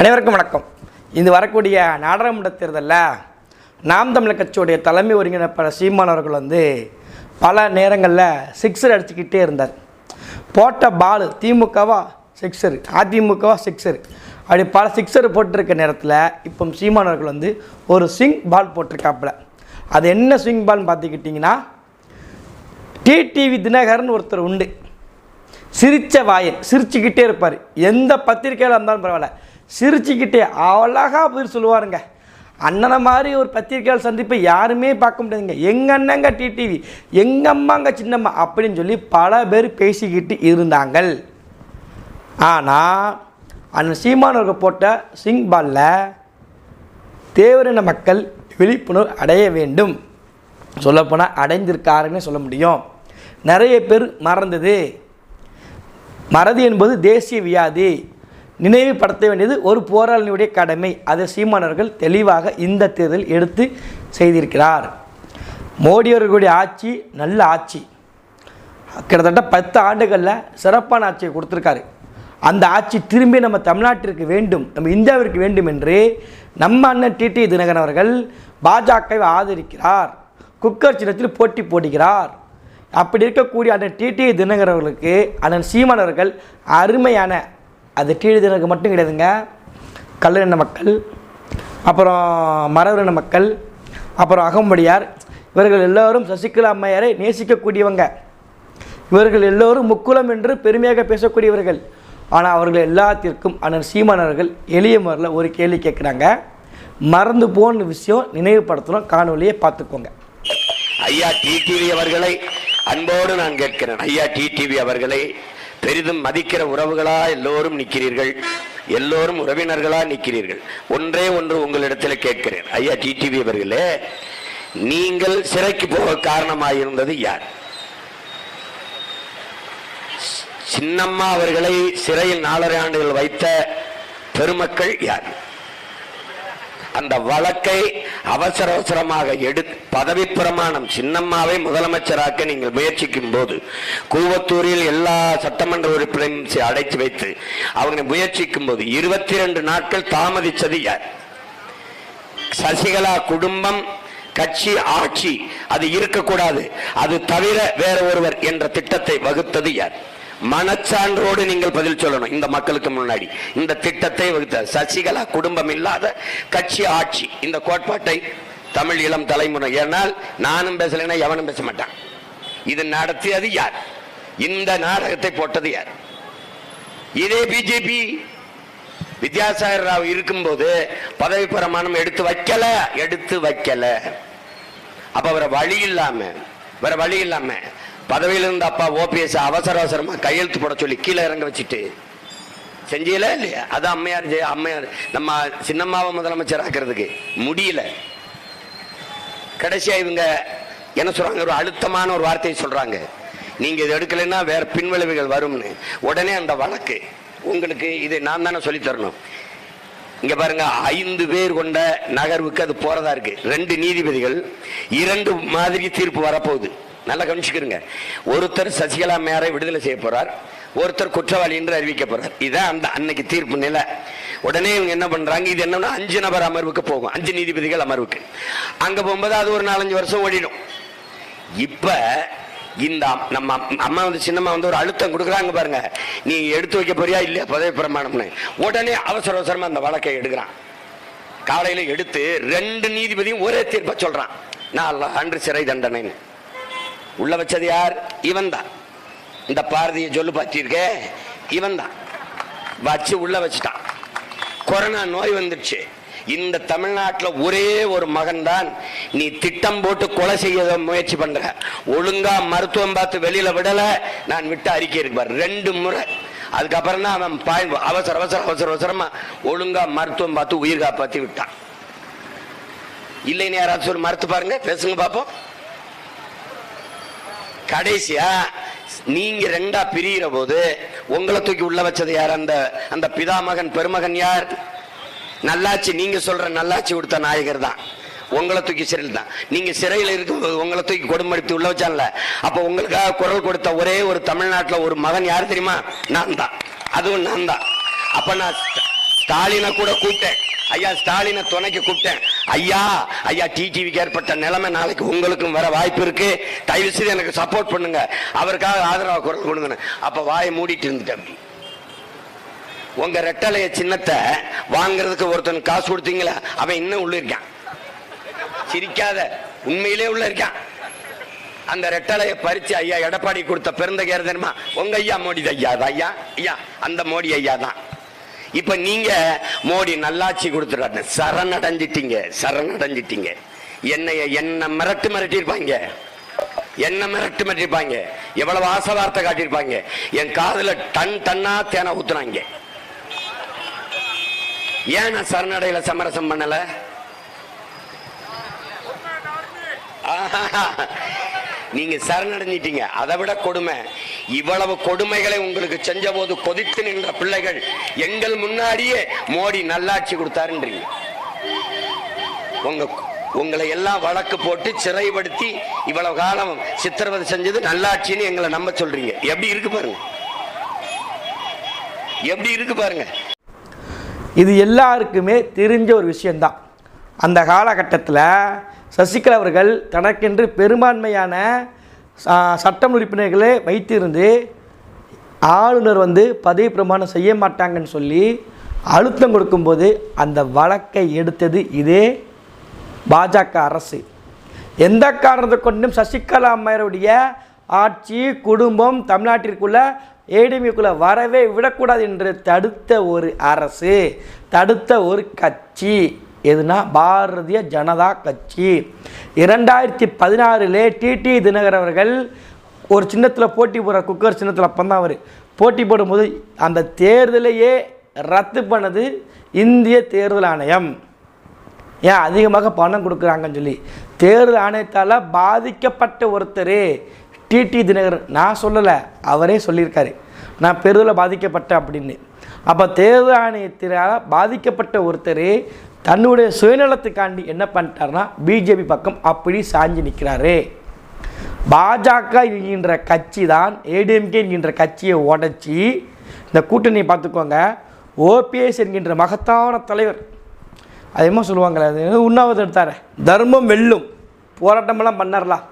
அனைவருக்கும் வணக்கம். இது வரக்கூடிய நாடாளுமன்ற தேர்தலில் நாம் தமிழர் கட்சியுடைய தலைமை ஒருங்கிணைப்பாளர் சீமானவர்கள் வந்து பல நேரங்களில் சிக்ஸர் அடிச்சுக்கிட்டே இருந்தார். போட்ட பால் திமுகவா சிக்ஸர் அதிமுகவா சிக்ஸர் அப்படி பல சிக்ஸர் போட்டிருக்க நேரத்தில் இப்போ சீமானவர்கள் வந்து ஒரு ஸ்விங் பால் போட்டிருக்காப்புல. அது என்ன ஸ்விங் பால்னு பார்த்துக்கிட்டிங்கன்னா டிடிவி தினகரன் ஒருத்தர் உண்டு. சிரித்த வாயன் சிரிச்சுக்கிட்டே இருப்பார். எந்த பத்திரிக்கையில் இருந்தாலும் பரவாயில்ல. சிரிச்சுக்கிட்டே அழகாக பதில் சொல்லுவாருங்க. அண்ணனை மாதிரி ஒரு பத்திரிகையாளர் சந்திப்பை யாருமே பார்க்க முடியாதுங்க. எங்கள் அண்ணங்க டிடிவி எங்கள் அம்மாங்க சின்னம்மா அப்படின்னு சொல்லி பல பேர் பேசிக்கிட்டு இருந்தாங்கள். ஆனால் அண்ணன் சீமானவர்கள் போட்ட சிங் பாலில் தேவரின மக்கள் விழிப்புணர்வு அடைய வேண்டும். சொல்லப்போனால் அடைந்திருக்காருன்னு சொல்ல முடியும். நிறைய பேர் மறந்தது. மறதி என்பது தேசிய வியாதி. நினைவுபடுத்த வேண்டியது ஒரு போராளினுடைய கடமை. அதை சீமானவர்கள் தெளிவாக இந்த தேர்தல் எடுத்து செய்திருக்கிறார். மோடி அவர்களுடைய ஆட்சி நல்ல ஆட்சி. கிட்டத்தட்ட பத்து ஆண்டுகளில் சிறப்பான ஆட்சியை கொடுத்துருக்காரு. அந்த ஆட்சி திரும்பி நம்ம தமிழ்நாட்டிற்கு வேண்டும் நம்ம இந்தியாவிற்கு வேண்டும் என்று நம்ம அண்ணன் டிடி தினகரன் அவர்கள் பாஜகவை ஆதரிக்கிறார். குக்கர் சின்னத்தில் போட்டி போடுகிறார். அப்படி இருக்கக்கூடிய அண்ணன் டிடி தினகரன் அவர்களுக்கு அண்ணன் சீமானவர்கள் அருமையான அது டிடி மட்டும் கிடையாதுங்க. கல்லறின மக்கள் அப்புறம் மரவரின மக்கள் அப்புறம் அகம்படியார். இவர்கள் எல்லோரும் சசிகலா அம்மையாரை நேசிக்கக்கூடியவங்க. இவர்கள் எல்லோரும் முக்குலம் என்று பெருமையாக பேசக்கூடியவர்கள். ஆனால் அவர்கள் எல்லாத்திற்கும் அண்ணன் சீமானவர்கள் எளிய முறையில் ஒரு கேள்வி கேட்குறாங்க. மறந்து போன விஷயம் நினைவுபடுத்தணும் காணொலியை பார்த்துக்கோங்க. ஐயா டிடிவி அவர்களை அன்போடு நான் கேட்கிறேன். ஐயா டிடிவி அவர்களை பெரிதும் மதிக்கிற உறவுகளா எல்லோரும் நிற்கிறீர்கள் எல்லோரும் உறவினர்களா நிற்கிறீர்கள் ஒன்றே ஒன்று உங்களிடத்தில் கேட்கிறேன். ஐயா டிடிவி அவர்களே நீங்கள் சிறைக்கு போக காரணமாயிருந்தது யார்? சின்னம்மா அவர்களை சிறையில் நாலரை ஆண்டுகள் வைத்த பெருமக்கள் யார்? அந்த வழக்கை அவசர அவசரமாக எடு பதவி பிரமாணம் சின்னம்மாவை முதலமைச்சராக்க நீங்கள் முயற்சிக்கும் போது கூவத்தூரில் எல்லா சட்டமன்ற உறுப்பினரையும் அடைத்து வைத்து அவங்க முயற்சிக்கும் போது இருபத்தி ரெண்டு நாட்கள் தாமதிச்சது யார்? சசிகலா குடும்பம் கட்சி ஆட்சி. அது இருக்கக்கூடாது. அது தவிர வேற ஒருவர் என்ற திட்டத்தை வகுத்தது யார்? மனச்சான்றோடு நீங்கள் பதில் சொல்லணும். இந்த மக்களுக்கு முன்னாடி. இந்த திட்டத்தை வகுத்த சசிகலா குடும்பம் இல்லாத கட்சி ஆட்சி. இந்த கோட்பாட்டை தமிழ் இளம் தலைமுறை. ஏனால் நானும் பேசலைன்னா எவனும் பேச மாட்டான். இது நடத்தியது யார்? இந்த நாடகத்தை போட்டது யார்? இதே பிஜேபி வித்யாசாகர் ராவ் இருக்கும்போது பதவி பிரமாணம் எடுத்து வைக்கல. எடுத்து வைக்கல. அப்ப வேற வழி இல்லாம வேற வழி இல்லாம பதவியில் இருந்த அப்பா ஓபிஎஸ் அவசர அவசரமா கையெழுத்து போட சொல்லி கீழே இறங்க வச்சுட்டு செஞ்சீங்களா இல்லையா? அது அம்மையார் ஜெய அம்மையார் நம்ம சின்னம்மாவை முதலமைச்சர் ஆக்கிறதுக்கு முடியல. கடைசியா இவங்க என்ன சொல்றாங்க? ஒரு அழுத்தமான ஒரு வார்த்தையை சொல்றாங்க. நீங்க இது எடுக்கலைன்னா வேற பின்விளைவுகள் வரும்னு. உடனே அந்த வழக்கு உங்களுக்கு இதை நான் தானே சொல்லி தரணும் இங்க பாருங்க ஐந்து பேர் கொண்ட நகர்வுக்கு அது போறதா இருக்கு. ரெண்டு நீதிபதிகள் இரண்டு மாதிரி தீர்ப்பு வரப்போகுது. நல்லா கவனிச்சுக்கிறங்க ஒருத்தர் சசிகலா மேரை விடுதலை செய்ய போறார் ஒருத்தர் குற்றவாளி என்று அறிவிக்க போறார். இதான் அந்த அன்னைக்கு தீர்ப்பு நிலை. உடனே இவங்க என்ன பண்றாங்க? இது என்னன்னா அஞ்சு நபர் அமர்வுக்கு போகும். அஞ்சு நீதிபதிகள் அமர்வுக்கு. அங்க போகும்போது அது ஒரு நாலஞ்சு வருஷம் ஓடிடும். இப்ப இந்த நம்ம அம்மா வந்து சின்னம்மா வந்து ஒரு அழுத்தம் கொடுக்குறாங்க பாருங்க. நீ எடுத்து வைக்க போறியா இல்லையா? பதவி பிரமாணம்னு. உடனே அவசர அவசரமா அந்த வழக்கை எடுக்கிறான். காலையில எடுத்து ரெண்டு நீதிபதியும் ஒரே தீர்ப்பை சொல்றான். நான் அன்று சிறை தண்டனைன்னு. உள்ள வச்சது யார்? இவன் தான் இந்த பாரதிய சொல்லு பார்த்திருக்கே? இவன் தான் வச்சு உள்ள வச்சுட்டான். கொரோனா நோய் வந்துடுச்சு. இந்த தமிழ்நாட்டில் ஒரே ஒரு மகன் தான் நீ திட்டம் போட்டு கொலை செய்ய முயற்சி பண்ற. ஒழுங்கா மருத்துவம் பார்த்து வெளியில விடல. நான் விட்டு அறிக்கை இருப்பார் ரெண்டு முறை. அதுக்கப்புறம் தான் அவன் பாய் அவசர அவசர அவசர அவசரமா ஒழுங்கா மருத்துவம் பார்த்து உயிர் காப்பாற்றி விட்டான். இல்லைன்னு யாராச்சும் ஒரு மறுத்து பாருங்க. பேசுங்க பார்ப்போம் கடைசியா நீங்க ரெண்டா பிரியிற போது உங்களை தூக்கி உள்ள வச்சது யார்? அந்த அந்த பிதாமகன் பெருமகன் யார்? நல்லாட்சி நீங்க சொல்ற நல்லாட்சி கொடுத்த நாயகர் தான். உங்களை தூக்கி சிறையில் தான். நீங்க சிறையில் இருக்கும்போது உங்களை தூக்கி கொடுமைப்படுத்தி உள்ள வச்சான்ல. அப்ப உங்களுக்காக குரல் கொடுத்த ஒரே ஒரு தமிழ்நாட்டில் ஒரு மகன் யார் தெரியுமா? நான் தான். அதுவும் நான் தான். அப்ப நான் ஸ்டாலினை கூட கூப்பிட்டேன். ஐயா ஸ்டாலினை துணைக்கு கூப்பிட்டேன். ஐயா ஐயா டிடிவிக்கு ஏற்பட்ட நிலைமை நாளைக்கு உங்களுக்கும் வர வாய்ப்பு இருக்கு. தயவு செய்து எனக்கு சப்போர்ட் பண்ணுங்க. அவருக்காக ஆதரவா குரல் கொடுங்க அப்ப வாயை மூடிட்டு இருந்துட்டேன் அப்படி. உங்க ரெட்டலைய சின்னத்தை வாங்குறதுக்கு ஒருத்தன் காசு கொடுத்தீங்களா? அவன் இன்னும் உள்ள இருக்கான். சிரிக்காத. உண்மையிலே உள்ள இருக்கான். அந்த ரெட்டலைய பறிச்சு ஐயா எடப்பாடி கொடுத்த பிறந்த கேர் தெரியுமா உங்க ஐயா மோடி ஐயா தான் ஐயா? ஐயா அந்த மோடி ஐயா தான் இப்ப நீங்க மோடி நல்லாட்சி கொடுத்துட்டாரு சரணடைஞ்சிட்டீங்க சரணடைஞ்சிட்டீங்க. என்னைய என்ன மிரட்டு மிரட்டியிருப்பாங்க. என்ன மிரட்டு மிரட்டிருப்பாங்க எவ்வளவு ஆசை வார்த்தை காட்டியிருப்பாங்க. என் காதுல டன் டன்னா தேனை ஊத்துனாங்க. ஏன் நான் சரணடையில சமரசம் பண்ணல? நீங்க சரணடைஞ்சிட்டீங்க. அதை விட கொடுமை. இவ்வளவு கொடுமைகளை உங்களுக்கு செஞ்ச போது கொதித்து நின்ற பிள்ளைகள் எங்கள் முன்னாடியே மோடி நல்லாட்சி கொடுத்தாருன்றீங்க. உங்க உங்களை எல்லாம் வழக்கு போட்டு சிறைப்படுத்தி இவ்வளவு காலம் சித்திரவதை செஞ்சது நல்லாட்சின்னு எங்களை நம்ப சொல்றீங்க. எப்படி இருக்கு பாருங்க. எப்படி இருக்கு பாருங்க. இது எல்லாருக்குமே தெரிஞ்ச ஒரு விஷயந்தான் அந்த காலகட்டத்தில் சசிகலா அவர்கள் தனக்கென்று பெரும்பான்மையான சட்டம் உறுப்பினர்களை வைத்திருந்து ஆளுநர் வந்து பதவி பிரமாணம் செய்ய மாட்டாங்கன்னு சொல்லி அழுத்தம் கொடுக்கும்போது அந்த வழக்கை எடுத்தது இதே பாஜக அரசு. எந்த காரணத்தை கொண்டும் சசிகலா அம்மையருடைய ஆட்சி குடும்பம் தமிழ்நாட்டிற்குள்ள ஏடிமிக்குள்ளே வரவே விடக்கூடாது என்று தடுத்த ஒரு அரசு தடுத்த ஒரு கட்சி. எதுனா பாரதிய ஜனதா கட்சி. இரண்டாயிரத்தி பதினாறிலே டிடி தினகர் அவர்கள் ஒரு சின்னத்தில் போட்டி போடுற குக்கர் சின்னத்தில் அப்போ தான் அவர். போட்டி போடும்போது அந்த தேர்தலையே ரத்து பண்ணது இந்திய தேர்தல் ஆணையம். ஏன் அதிகமாக பணம் கொடுக்குறாங்கன்னு சொல்லி. தேர்தல் ஆணையத்தால் பாதிக்கப்பட்ட ஒருத்தர் டிடி தினகரன் நான் சொல்லலை அவரே சொல்லியிருக்காரு. நான் பெருதில் பாதிக்கப்பட்டேன் அப்படின்னு. அப்போ தேர்தல் ஆணையத்தினால் பாதிக்கப்பட்ட ஒருத்தர் தன்னுடைய சுயநலத்துக்காண்டி என்ன பண்ணிட்டாருன்னா பிஜேபி பக்கம் அப்படி சாஞ்சு நிற்கிறாரு பாஜக என்கின்ற கட்சி தான் ஏடிஎம்கே என்கின்ற கட்சியை உடச்சி இந்த கூட்டணியை பார்த்துக்கோங்க ஓபிஎஸ் என்கின்ற மகத்தான தலைவர். அது என்ன சொல்லுவாங்களே அது உண்ணாவது எடுத்தார்? தர்மம் வெல்லும். போராட்டமெல்லாம் பண்ணார்லாம்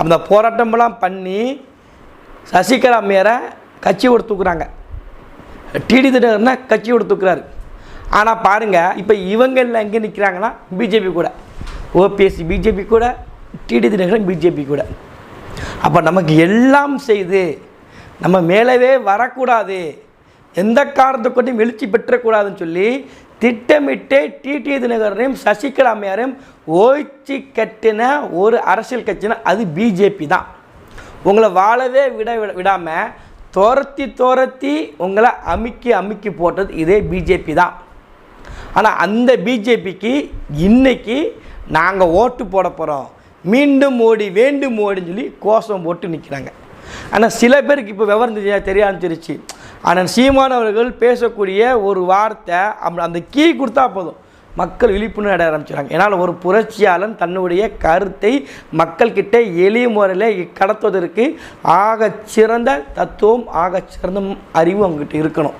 அந்த போராட்டமெல்லாம் பண்ணி சசிகலா மேரை கட்சி விட்டு தூக்குறாங்க. டிடி திடர்னா கட்சி விட்டு தூக்குறாரு. ஆனால் பாருங்கள் இப்போ இவங்களில் எங்கே நிற்கிறாங்கன்னா பிஜேபி கூட. ஓபிஎஸ்சி பிஜேபி கூட டிடி தினகரன் பிஜேபி கூட. அப்போ நமக்கு எல்லாம் செய்து நம்ம மேலவே வரக்கூடாது. எந்த காரணத்தை கொண்டும் எழுச்சி பெற்றக்கூடாதுன்னு சொல்லி திட்டமிட்டு டிடி தினகரனையும் சசிகலா அம்மையாரையும் ஓய்ச்சி கட்டின ஒரு அரசியல் கட்சினா அது பிஜேபி தான். உங்களை வாழவே விட விட விடாமல் துரத்தி துரத்தி உங்களை அமுக்கி அமுக்கி போட்டது இதே பிஜேபி தான். ஆனால் அந்த பிஜேபிக்கு இன்னைக்கு நாங்கள் ஓட்டு போட போகிறோம் மீண்டும் மோடி வேண்டும் மோடின்னு சொல்லி கோஷம் போட்டு நிற்கிறாங்க ஆனால் சில பேருக்கு இப்போ விவரம் தெரியா தெரிய ஆரம்பிச்சிருச்சு ஆனால் சீமான் அவர்கள் பேசக்கூடிய ஒரு வார்த்தை அப்ப- அந்த கீ கொடுத்தா போதும். மக்கள் விழிப்புணர்வு அடைய ஆரம்பிச்சிடுறாங்க ஏன்னால் ஒரு புரட்சியாளன் தன்னுடைய கருத்தை மக்கள்கிட்ட எளிய முறையில் கடத்துவதற்கு ஆக சிறந்த தத்துவம் ஆக சிறந்த அறிவு அவங்ககிட்ட இருக்கணும்.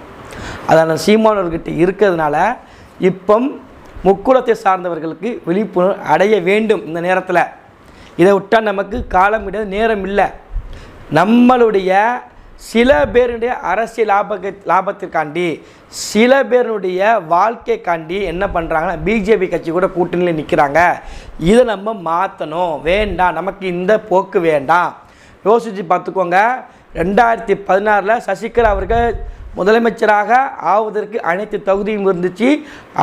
அதான சீமானவர்கிட்ட இருக்கிறதுனால இப்போ முக்குளத்தை சார்ந்தவர்களுக்கு விழிப்புணர்வு அடைய வேண்டும் இந்த நேரத்தில். இதை விட்டால் நமக்கு காலம் கிடையாது நேரம் இல்லை. நம்மளுடைய சில பேருடைய அரசியல் லாப லாபத்திற்காண்டி சில பேருடைய வாழ்க்கைக்காண்டி என்ன பண்ணுறாங்கன்னா பிஜேபி கட்சி கூட கூட்டணியில் நிற்கிறாங்க இதை நம்ம மாற்றணும் வேண்டாம். நமக்கு இந்த போக்கு வேண்டாம். யோசித்து பார்த்துக்கோங்க. ரெண்டாயிரத்தி பதினாறில் சசிகலா அவர்கள் முதலமைச்சராக ஆவதற்கு அனைத்து தகுதியும் இருந்துச்சு.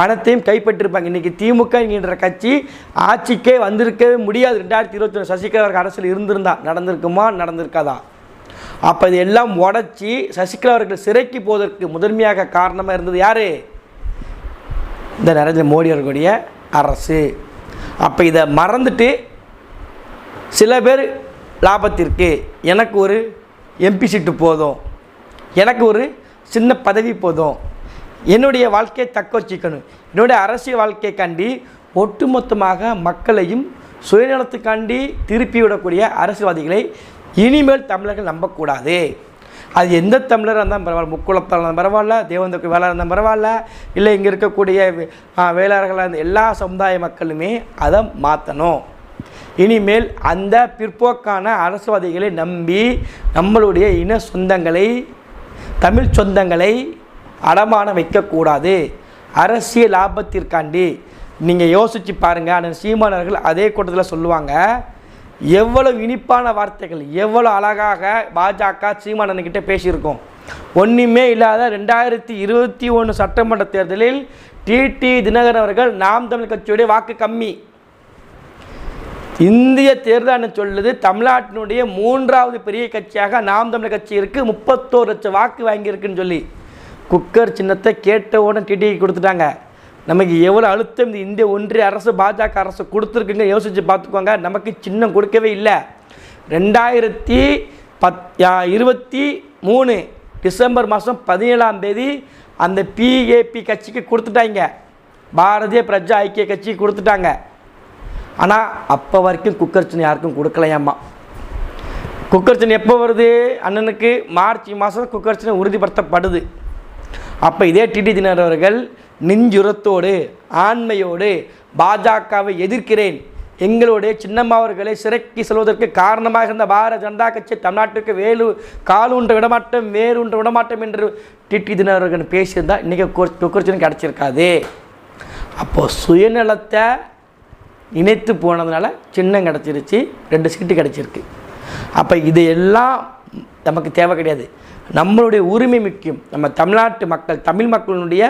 அனைத்தையும் கைப்பற்றிருப்பாங்க. இன்றைக்கி திமுக என்கின்ற கட்சி ஆட்சிக்கே வந்திருக்கவே முடியாது. ரெண்டாயிரத்தி இருபத்தி ஒன்று சசிகலா அவர்கள் அரசில் இருந்திருந்தா நடந்திருக்குமா நடந்திருக்காதா? அப்போ இது எல்லாம் உடச்சி சசிகலா அவர்கள் சிறைக்கு போவதற்கு முதன்மையாக காரணமாக இருந்தது யார்? இந்த நரேந்திர மோடி அவர்களுடைய அரசு. அப்போ இதை மறந்துட்டு சில பேர் லாபத்திற்கு எனக்கு ஒரு எம்பி சீட்டு போதும். எனக்கு ஒரு சின்ன பதவி போதும். என்னுடைய வாழ்க்கையை தக்க வச்சுக்கணும் என்னுடைய அரசியல் வாழ்க்கைக்காண்டி ஒட்டுமொத்தமாக மக்களையும் சுயநலத்துக்காண்டி திருப்பி விடக்கூடிய அரசியல்வாதிகளை இனிமேல் தமிழர்கள் நம்பக்கூடாது. அது எந்த தமிழராக இருந்தாலும் பரவாயில்ல. முக்குளத்தால் இருந்தாலும் பரவாயில்ல. தேவந்தக்கு வேளாளர் இருந்தாலும் பரவாயில்ல. இல்லை இங்கே இருக்கக்கூடிய வேளாளர்களாக இருந்த எல்லா சமுதாய மக்களுமே அதை மாற்றணும் இனிமேல் அந்த பிற்போக்கான அரசுவாதிகளை நம்பி நம்மளுடைய இன சொந்தங்களை தமிழ் சொந்தங்களை அடமான வைக்கக்கூடாது. அரசியல் லாபத்திற்காண்டி நீங்கள் யோசித்து பாருங்கள் அண்ணன் சீமானவர்கள் அதே கூட்டத்தில் சொல்லுவாங்க எவ்வளவு இனிப்பான வார்த்தைகள் எவ்வளோ அழகாக பாஜக சீமானன்கிட்ட பேசியிருக்கோம். ஒன்றுமே இல்லாத ரெண்டாயிரத்தி இருபத்தி ஒன்று சட்டமன்ற தேர்தலில் டிடி தினகரன் அவர்கள் நாம் தமிழ் கட்சியுடைய வாக்கு கம்மி. இந்திய தேர்தல்னு சொல்லுது தமிழ்நாட்டினுடைய மூன்றாவது பெரிய கட்சியாக நாம் தமிழர் கட்சி இருக்குது முப்பத்தோரு லட்சம் வாக்கு வாங்கியிருக்குன்னு சொல்லி. குக்கர் சின்னத்தை கேட்ட உடனே டிடி கொடுத்துட்டாங்க. நமக்கு எவ்வளோ அழுத்தம் இந்த இந்திய ஒன்றிய அரசு பாஜக அரசு கொடுத்துருக்குங்க யோசித்து பார்த்துக்கோங்க நமக்கு சின்னம் கொடுக்கவே இல்லை. ரெண்டாயிரத்தி பத் இருபத்தி மூணு டிசம்பர் மாதம் பதினேழாம் தேதி அந்த பிஏபி கட்சிக்கு கொடுத்துட்டாங்க. பாரதிய பிரஜா ஐக்கிய கட்சிக்கு கொடுத்துட்டாங்க. ஆனால் அப்போ வரைக்கும் குக்கர் சின்ன யாருக்கும் கொடுக்கலையாம்மா குக்கர் சின்ன எப்போ வருது? அண்ணனுக்கு மார்ச் மாதம் குக்கர் சின்ன உறுதிப்படுத்தப்படுது. அப்போ இதே டிடி தினர் அவர்கள் நெஞ்சுரத்தோடு ஆண்மையோடு பாஜகவை எதிர்க்கிறேன். எங்களுடைய சின்னம்மா அவர்களை சிறைக்கு செல்வதற்கு காரணமாக இருந்த பாரத ஜனதா கட்சி தமிழ்நாட்டுக்கு வேலு காலூன்ற விடமாட்டம் வேறுன்ற விடமாட்டம் என்று டிடி தினர் அவர்கள் பேசியிருந்தால் இன்றைக்கி குக்கர் சின்னம் கிடச்சிருக்காது. அப்போது சுயநலத்தை நினைத்து போனதுனால சின்னம் கிடச்சிருச்சு ரெண்டு சீட்டு கிடச்சிருக்கு. அப்போ இது எல்லாம் நமக்கு தேவை கிடையாது. நம்மளுடைய உரிமை முக்கியம். நம்ம தமிழ்நாட்டு மக்கள் தமிழ் மக்களுடைய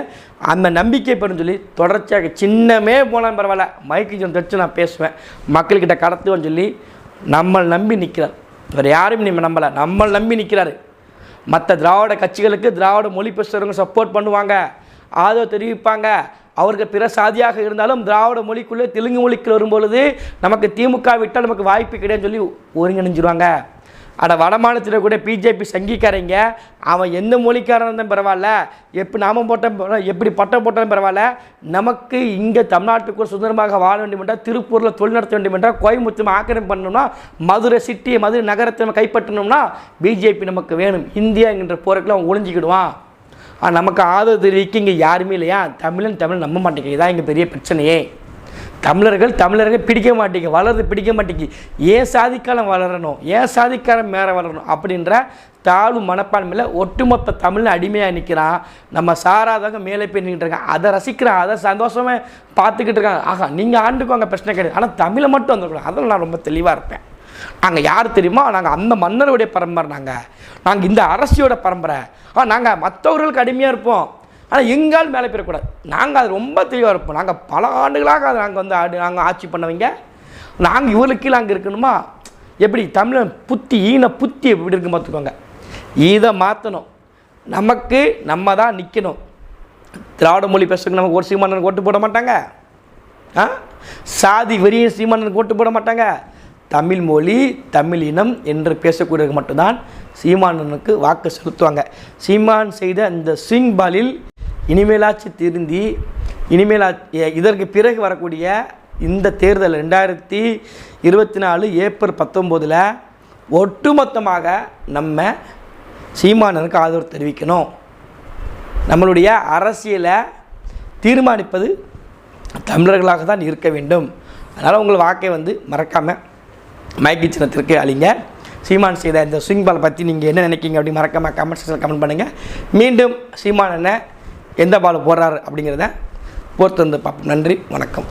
அந்த நம்பிக்கை பெறும் சொல்லி தொடர்ச்சியாக சின்னமே போனாலும் பரவாயில்ல. மைக்கு கொஞ்சம் தச்சு நான் பேசுவேன். மக்கள்கிட்ட கடத்துவேன்னு சொல்லி நம்மளை நம்பி நிற்கிறார் வேறு யாரும் நம்ம நம்பலை. நம்மளை நம்பி நிற்கிறாரு மற்ற திராவிட கட்சிகளுக்கு திராவிட மொழி பேசுகிறவங்க சப்போர்ட் பண்ணுவாங்க. ஆதரவு தெரிவிப்பாங்க. அவர்கள் பிற சாதியாக இருந்தாலும் திராவிட மொழிக்குள்ளே தெலுங்கு மொழிக்குள்ள வரும்பொழுது நமக்கு திமுக விட்டால் நமக்கு வாய்ப்பு கிடையாதுன்னு சொல்லி ஒருங்கிணைஞ்சிருவாங்க. வட மாநிலத்தில் கூட பிஜேபி சங்கிக்காரங்க. அவன் எந்த மொழிக்காரன் இருந்தாலும் பரவாயில்ல. எப்படி நாம போட்ட எப்படி பட்டம் போட்டாலும் பரவாயில்ல. நமக்கு இங்கே தமிழ்நாட்டுக்குள் சுதந்திரமாக வாழ வேண்டும் என்றால் திருப்பூரில் தொழில் நடத்த வேண்டும் என்றால் கோயம்புத்தூர் ஆக்கிரமிப்பு பண்ணணும்னா மதுரை சிட்டி மதுரை நகரத்தை நம்ம கைப்பற்றணும்னா பிஜேபி நமக்கு வேணும். இந்தியா என்கின்ற போருக்குள்ள அவன் ஒழிஞ்சிக்கிடுவான் நமக்கு ஆதரவு தெரிவிக்க இங்கே யாருமே இல்லையா? தமிழன் தமிழ் நம்ப மாட்டேங்குது இதான் இங்கே பெரிய பிரச்சனையே. தமிழர்கள் தமிழர்கள் பிடிக்க மாட்டேங்க. வளர்றது பிடிக்க மாட்டேங்கி. ஏன் சாதிக்காலம் வளரணும்? ஏன் சாதிக்காலம் மேலே வளரணும்? அப்படின்ற தாழ்வு மனப்பான்மையில் ஒட்டுமொத்த தமிழ் அடிமையாக நிற்கிறான் நம்ம சாராதவங்க மேலே போய் நின்றுட்டு இருக்கான் அதை ரசிக்கிறான். அதை சந்தோஷமாக பார்த்துக்கிட்டு இருக்காங்க. ஆகா நீங்கள் ஆண்டுக்குவாங்க பிரச்சனை கிடையாது. ஆனால் தமிழை மட்டும் வந்துருக்கணும். அதில் நான் ரொம்ப தெளிவாக இருப்பேன். நாங்கள் யார் தெரியுமா? நாங்கள் அந்த மன்னருடைய பரம்பரை நாங்கள் நாங்கள் இந்த அரசியோட பரம்பரை. ஆ நாங்கள் மற்றவர்களுக்கு அடிமையாக இருப்போம். ஆனால் எங்கால் மேலே போயிடக்கூடாது நாங்கள் அது ரொம்ப தெளிவாக இருப்போம். நாங்கள் பல ஆண்டுகளாக அதை நாங்கள் வந்து ஆடு நாங்கள் ஆட்சி பண்ணவங்க. நாங்கள் இவர்களுக்கு கீழே அங்கே இருக்கணுமா? எப்படி? தமிழன் புத்தி ஈன புத்தி எப்படி இருக்கு பார்த்துக்கோங்க. இதை மாற்றணும் நமக்கு நம்ம தான் நிற்கணும் திராவிட மொழி பேசுறதுக்கு நமக்கு ஒரு சீமானனுக்கு ஓட்டு போட மாட்டாங்க. ஆ? சாதி வெறிய சீமானனுக்கு ஓட்டு போட மாட்டாங்க. தமிழ் மொழி தமிழ் இனம் என்று பேசக்கூடியவர்கள் மட்டும்தான் சீமானனுக்கு வாக்கு செலுத்துவாங்க. சீமான் செய்த அந்த ஸ்விங் பாலில் இனிமேலாச்சு திருந்தி இனிமேலா இதற்கு பிறகு வரக்கூடிய இந்த தேர்தல் ரெண்டாயிரத்தி இருபத்தி நாலு ஏப்ரல் பத்தொம்போதில் ஒட்டுமொத்தமாக நம்ம சீமானனுக்கு ஆதரவு தெரிவிக்கணும். நம்மளுடைய அரசியலை தீர்மானிப்பது தமிழர்களாக தான் இருக்க வேண்டும். அதனால் உங்கள் வாக்கை வந்து மறக்காமல் மைக்கி சின்னத்திற்கு அழிங்க. சீமான் செய்த இந்த ஸ்விங் பால் பற்றி நீங்கள் என்ன நினைக்கிங்க அப்படின்னு மறக்காமல் கமெண்ட் செக்ஷனில் கமெண்ட் பண்ணுங்கள் மீண்டும் சீமான் என்ன எந்த பால் போடுறாரு அப்படிங்கிறத பொறுத்து வந்து பார்ப்போம். நன்றி வணக்கம்.